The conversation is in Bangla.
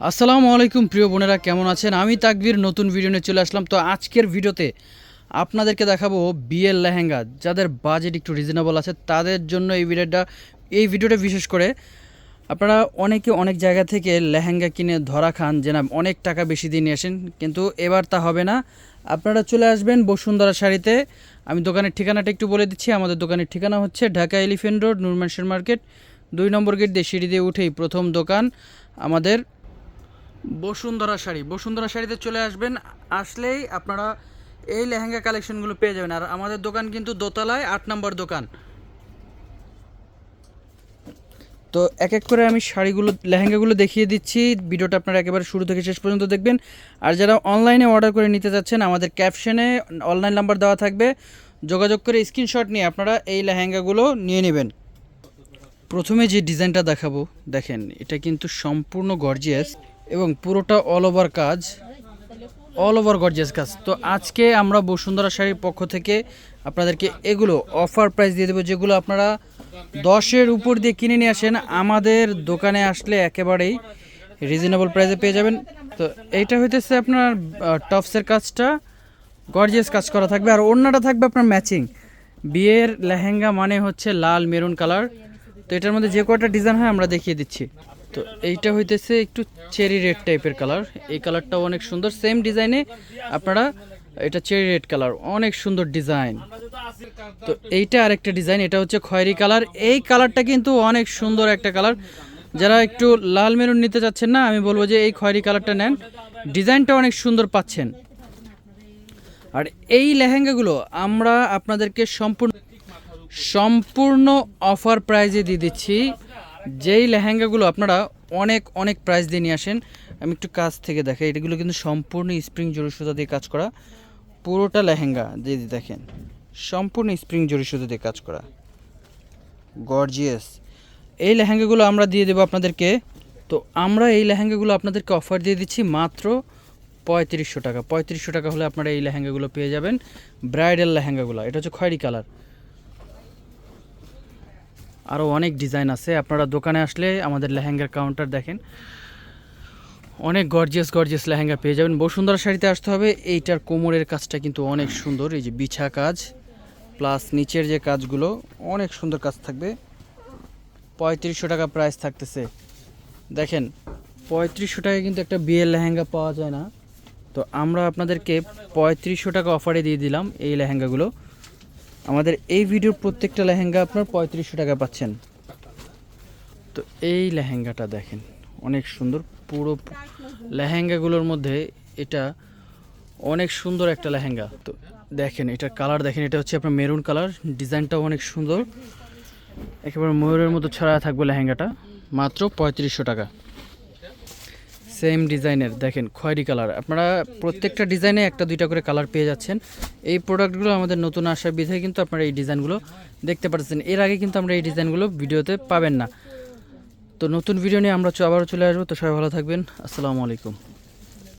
আসসালামু আলাইকুম, প্রিয় বোনেরা, কেমন আছেন? আমি তাকবীর, নতুন ভিডিও নিয়ে চলে আসলাম। তো আজকের ভিডিওতে আপনাদেরকে দেখাবো বিয়ের লেহেঙ্গা। যাদের বাজেট একটু রিজনেবল আছে, তাদের জন্য এই ভিডিওটা এই ভিডিওটা বিশেষ করে আপনারা অনেকে অনেক জায়গা থেকে লেহেঙ্গা কিনে ধরা খান, যে না অনেক টাকা বেশি দিয়ে নিয়ে আসেন, কিন্তু এবার তা হবে না। আপনারা চলে আসবেন বসুন্ধরা শাড়িতে। আমি দোকানের ঠিকানাটা একটু বলে দিচ্ছি। আমাদের দোকানের ঠিকানা হচ্ছে ঢাকা এলিফেন্ট রোড নুরমানশের মার্কেট। দুই নম্বর গেট দিয়ে সিঁড়ি দিয়ে উঠেই প্রথম দোকান আমাদের। বসুন্ধরা শাড়ি। বসুন্ধরা শাড়িতে চলে আসবেন, আসলেই আপনারা এই লেহেঙ্গা কালেকশনগুলো পেয়ে যাবেন। আর আমাদের দোকান কিন্তু দোতলায়, আট নম্বর দোকান। তো এক এক করে আমি শাড়িগুলো, লেহেঙ্গাগুলো দেখিয়ে দিচ্ছি। ভিডিওটা আপনারা একেবারে শুরু থেকে শেষ পর্যন্ত দেখবেন। আর যারা অনলাইনে অর্ডার করে নিতে চাচ্ছেন, আমাদের ক্যাপশনে অনলাইন নাম্বার দেওয়া থাকবে। যোগাযোগ করে স্ক্রিনশট নিয়ে আপনারা এই লেহেঙ্গাগুলো নিয়ে নেবেন। প্রথমে যে ডিজাইনটা দেখাবো, দেখেন, এটা কিন্তু সম্পূর্ণ গর্জিয়াস। এবং পুরোটা অল ওভার কাজ অল ওভার গর্জিয়াস কাজ। তো আজকে আমরা বসুন্ধরা শাড়ির পক্ষ থেকে আপনাদেরকে এগুলো অফার প্রাইস দিয়ে দেবো, যেগুলো আপনারা দশের উপর দিয়ে কিনে নিয়ে আসেন। আমাদের দোকানে আসলে একেবারেই রিজনেবল প্রাইসে পেয়ে যাবেন। তো এইটা হইতেছে আপনার টপসের কাজটা গর্জিয়াস কাজ করা থাকবে। আর অন্যটা থাকবে আপনার ম্যাচিং বিয়ের লেহেঙ্গা মানে হচ্ছে লাল মেরুন কালার। তো এটার মধ্যে যে কয়টা ডিজাইন হয় আমরা দেখিয়ে দিচ্ছি। তো এইটা হইতেছে একটু চেরি রেড টাইপের কালার। এই কালারটাও অনেক সুন্দর। সেম ডিজাইনে আপনারা এটা চেরি রেড কালার। অনেক সুন্দর ডিজাইন। তো এইটা আরেকটা ডিজাইন, এটা হচ্ছে খয়েরি কালার। এই কালারটা কিন্তু অনেক সুন্দর একটা কালার। যারা একটু লাল মেরুন নিতে চাচ্ছেন না, আমি বলব যে এই খয়েরি কালারটা নেন। ডিজাইনটা অনেক সুন্দর পাচ্ছেন। আর এই লেহেঙ্গাগুলো আমরা আপনাদেরকে সম্পূর্ণ সম্পূর্ণ অফার প্রাইজে দিয়ে দিচ্ছি। যেই লেহেঙ্গাগুলো আপনারা অনেক অনেক প্রাইস দিয়ে নিয়ে আসেন, আমি একটু কাজ থেকে দেখাই। এগুলো কিন্তু সম্পূর্ণ স্প্রিং জরি সুতা দিয়ে কাজ করা। পুরোটা লেহেঙ্গা দিয়ে দেখেন। সম্পূর্ণ স্প্রিং জরি সুতা দিয়ে কাজ করা। গর্জিয়াস এই লেহেঙ্গাগুলো আমরা দিয়ে দেবো আপনাদেরকে। তো আমরা এই লেহেঙ্গাগুলো আপনাদেরকে অফার দিয়ে দিচ্ছি মাত্র পঁয়ত্রিশশো টাকা। পঁয়ত্রিশশো টাকা হলে আপনারা এই লেহেঙ্গাগুলো পেয়ে যাবেন। ব্রাইডাল লেহেঙ্গাগুলো। এটা হচ্ছে খয়েরি কালার। আরও অনেক ডিজাইন আছে। আপনারা দোকানে আসলে আমাদের লেহেঙ্গার কাউন্টার দেখেন। অনেক গর্জিয়াস গর্জিয়াস লেহেঙ্গা পেয়ে যাবেন। বসুন্ধরা শাড়িতে আসতে হবে। এইটার কোমরের কাজটা কিন্তু অনেক সুন্দর। এই যে বিছা কাজ প্লাস নিচের যে কাজগুলো, অনেক সুন্দর কাজ থাকবে। পঁয়ত্রিশশো টাকা প্রাইস থাকতেছে। দেখেন, পঁয়ত্রিশশো টাকায় কিন্তু একটা বিয়ের লেহেঙ্গা পাওয়া যায় না। তো আমরা আপনাদেরকে পঁয়ত্রিশশো টাকা অফারে দিয়ে দিলাম এই লেহেঙ্গাগুলো। আমাদের এই ভিডিওর প্রত্যেকটা লেহেঙ্গা আপনার পঁয়ত্রিশশো টাকা পাচ্ছেন। তো এই লেহেঙ্গাটা দেখেন, অনেক সুন্দর পুরো লেহেঙ্গাগুলোর মধ্যে এটা অনেক সুন্দর একটা লেহেঙ্গা। তো দেখেন, এটার কালার দেখেন, এটা হচ্ছে আপনার মেরুন কালার, ডিজাইনটাও অনেক সুন্দর। একেবারে ময়ূরের মতো ছড়া থাকবে লেহেঙ্গাটা, মাত্র পঁয়ত্রিশশো টাকা। সেম ডিজাইনের দেখেন, খয়েরি কালার আপনারা প্রত্যেকটা ডিজাইনে একটা, দুইটা করে কালার পেয়ে যাচ্ছেন। এই প্রোডাক্টগুলো আমাদের নতুন আসার বিধায় কিন্তু আপনারা এই ডিজাইনগুলো দেখতে পাচ্ছেন। এর আগে কিন্তু আমরা এই ডিজাইনগুলো ভিডিওতে পাবেন না। তো নতুন ভিডিও নিয়ে আমরা আবারও চলে আসব। তো সবাই ভালো থাকবেন। আসসালামু আলাইকুম।